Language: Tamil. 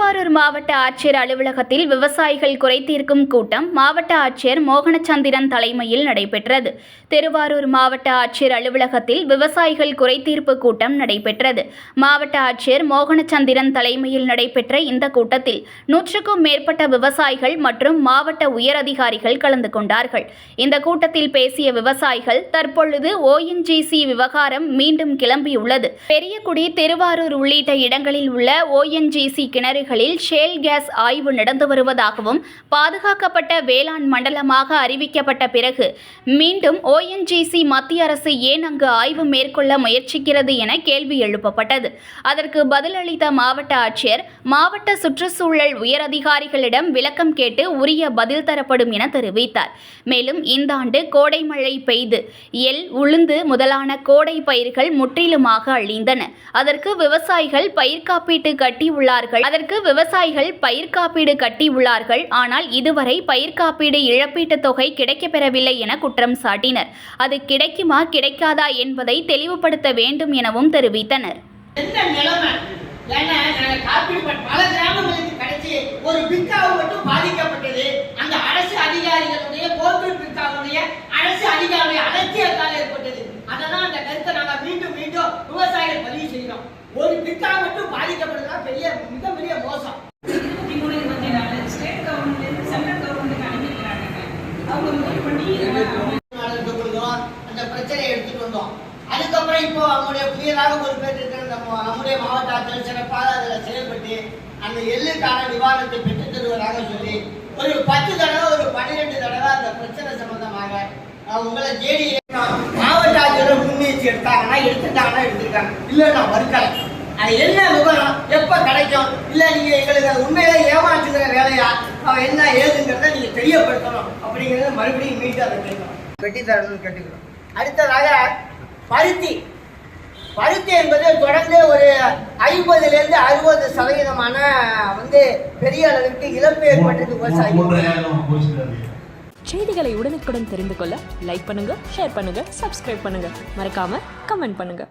திருவாரூர் மாவட்ட ஆட்சியர் அலுவலகத்தில் விவசாயிகள் குறைதீர்க்கும் கூட்டம் மாவட்ட ஆட்சியர் மோகனச்சந்திரன் தலைமையில் நடைபெற்றது. திருவாரூர் மாவட்ட ஆட்சியர் அலுவலகத்தில் விவசாயிகள் குறைதீர்ப்பு கூட்டம் நடைபெற்றது. மாவட்ட ஆட்சியர் மோகனச்சந்திரன் தலைமையில் நடைபெற்ற இந்த கூட்டத்தில் நூற்றுக்கும் மேற்பட்ட விவசாயிகள் மற்றும் மாவட்ட உயரதிகாரிகள் கலந்து கொண்டார்கள். இந்த கூட்டத்தில் பேசிய விவசாயிகள் தற்பொழுது ஓஎன்ஜிசி விவகாரம் மீண்டும் கிளம்பியுள்ளது. பெரியகுடி திருவாரூர் உள்ளிட்ட இடங்களில் உள்ள ஓஎன்ஜிசி கிணறுகளில் ஷேல் கேஸ் ஆய்வு நடந்து வருவதாகவும் பாதுகாக்கப்பட்ட வேளாண் மண்டலமாக அறிவிக்கப்பட்ட பிறகு மீண்டும் ஓஎன்ஜிசி மத்திய அரசு ஏன் அங்கு ஆய்வு மேற்கொள்ள முயற்சிக்கிறது என கேள்வி எழுப்பப்பட்டது. அதற்கு பதிலளித்த மாவட்ட ஆட்சியர் மாவட்ட சுற்றுச்சூழல் உயரதிகாரிகளிடம் விளக்கம் கேட்டு உரிய பதில் தரப்படும் என தெரிவித்தார். மேலும் இந்த ஆண்டு கோடை மழை பெய்து எல் உளுந்து முதலான கோடை பயிர்கள் முற்றிலுமாக அழிந்தன. அதற்கு விவசாயிகள் பயிர் காப்பீட்டு கட்டியுள்ளார்கள். அதற்கு விவசாயிகள் பயிர் காப்பீடு கட்டியுள்ளார்கள் ஆனால் இதுவரை பயிர் காப்பீடு இழப்பீட்டுத் தொகை கிடைக்கப்பெறவில்லை என குற்றம் சாட்டினர். அது கிடைக்குமா கிடைக்காதா என்பதை தெளிவுபடுத்த வேண்டும் எனவும் தெரிவித்தனர். என்ன இப்போ அவங்களுடைய புதியதாக நம்ம நம்முடைய மாவட்ட ஆட்சியர் சிறப்பாக அதில் செயல்பட்டு அந்த எள்ளுக்கான நிவாரணத்தை பெற்றுத் தருவதாக சொல்லி ஒரு பத்து தடவை ஒரு பன்னிரெண்டு தடவை அந்த பிரச்சனை சம்பந்தமாக உங்களை ஜேடி மாவட்ட ஆட்சியர் முன்முயற்சி எடுத்தாங்கன்னா எடுத்துட்டாங்கன்னா எடுத்துருக்காங்க. இல்லை நான் மறுக்கலை. அது என்ன விவரம் எப்ப கிடைக்கும்? இல்ல நீங்க எங்களுக்கு அது உண்மையிலே ஏமாற்றுகிற வேலையா? அவன் என்ன ஏதுங்கிறத நீங்க தெரியப்படுத்தணும். அப்படிங்கறத மறுபடியும் மீண்டும் அதை கேட்கணும். வெட்டி தரணும்னு கேட்டுக்கிறோம். அடுத்ததாக பருத்தி. பருத்தி என்பது தொடர்ந்து ஒரு ஐம்பதுல இருந்து அறுபது சதவீதமான வந்து பெரிய அளவிற்கு இழப்பு ஏற்பட்டது விவசாயிகள் செய்திகளை உடனுக்குடன் தெரிந்து கொள்ள லைக் பண்ணுங்க ஷேர் பண்ணுங்க சப்ஸ்கிரைப் பண்ணுங்க. மறக்காம கமெண்ட் பண்ணுங்க.